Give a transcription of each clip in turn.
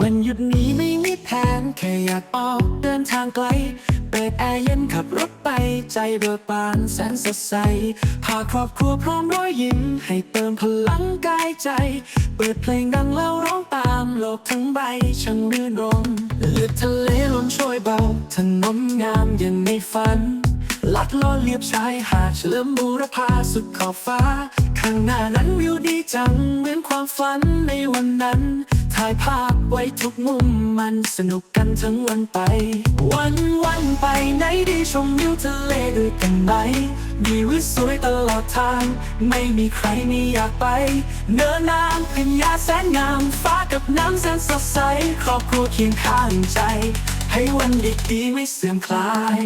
วันหยุดนี้ไม่มีแผนแค่อยากออกเดินทางไกล เปิดแอร์เย็นขับรถไปใจเบิกบานแสนสดใส พาครอบครัวพร้อมรอยยิ้ม ให้เติมพลังกายใจ เปิดเพลงดังแล้วร้องตามโลกทั้งใบช่างรื่นรมเลือดทะเลลมช่วยเบาถนนงามอย่างในฝันลัดล้อเลียบชายหาดเฉลิมบูรพาสุดขอบฟ้า ข้างหน้านั้นวิวดีจัง เหมือนความฝันในวันนั้น ถ่ายภาพไว้ทุกมุมมันสนุกกันทั้งวันไป วันวันไปไหนดีชมวิวทะเลด้วยกันไหมมีวิวสวยตลอดทาง ไม่มีใครไม่อยากไป เนินนางเป็นยาแสนงามฟ้ากับน้ำแสนสดใส ครอบครัวเคียงข้างใจ ให้วันดีๆไม่เสื่อมคลาย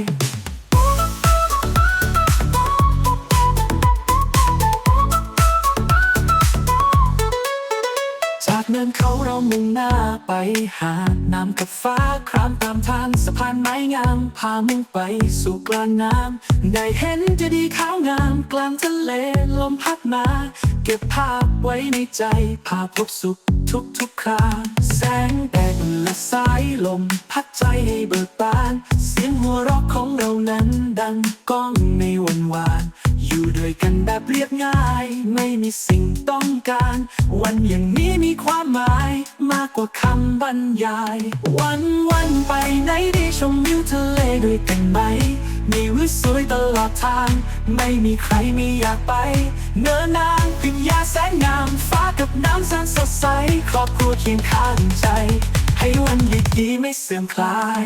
นินเขาเรามุ่งหน้าไปหา น้ำกับฟ้าครามตามทางสะพานไม้งาม พามุ่งไปสู่กลางน้ำได้เห็นเจะดีย์ขาวงาม กลางทะเลลมพัดมา เก็บภาพไว้ในใจภาพบสุขทุกทุกคราแสงแดดและสายลม พัดใจให้เบิกบาน เสียงหัวเราะของเรานั้นดังก้องในวันวาน อยู่ด้วยกันแบบเรียบง่าย ไม่มีสิ่งต้องการ วันอย่างนี้มีความ กว่าคำบรรยาย วันวันไปไหนได้ชมวิวทะเลด้วยกันไหม มีวิวสวยตลอดทาง ไม่มีใครไม่อยากไป เนินนางพิญญาแสนงาม ฟ้ากับน้ำแสนสดใส ครอบครัวเคียงข้างใจ ให้วันดีๆไม่เสื่อมคลาย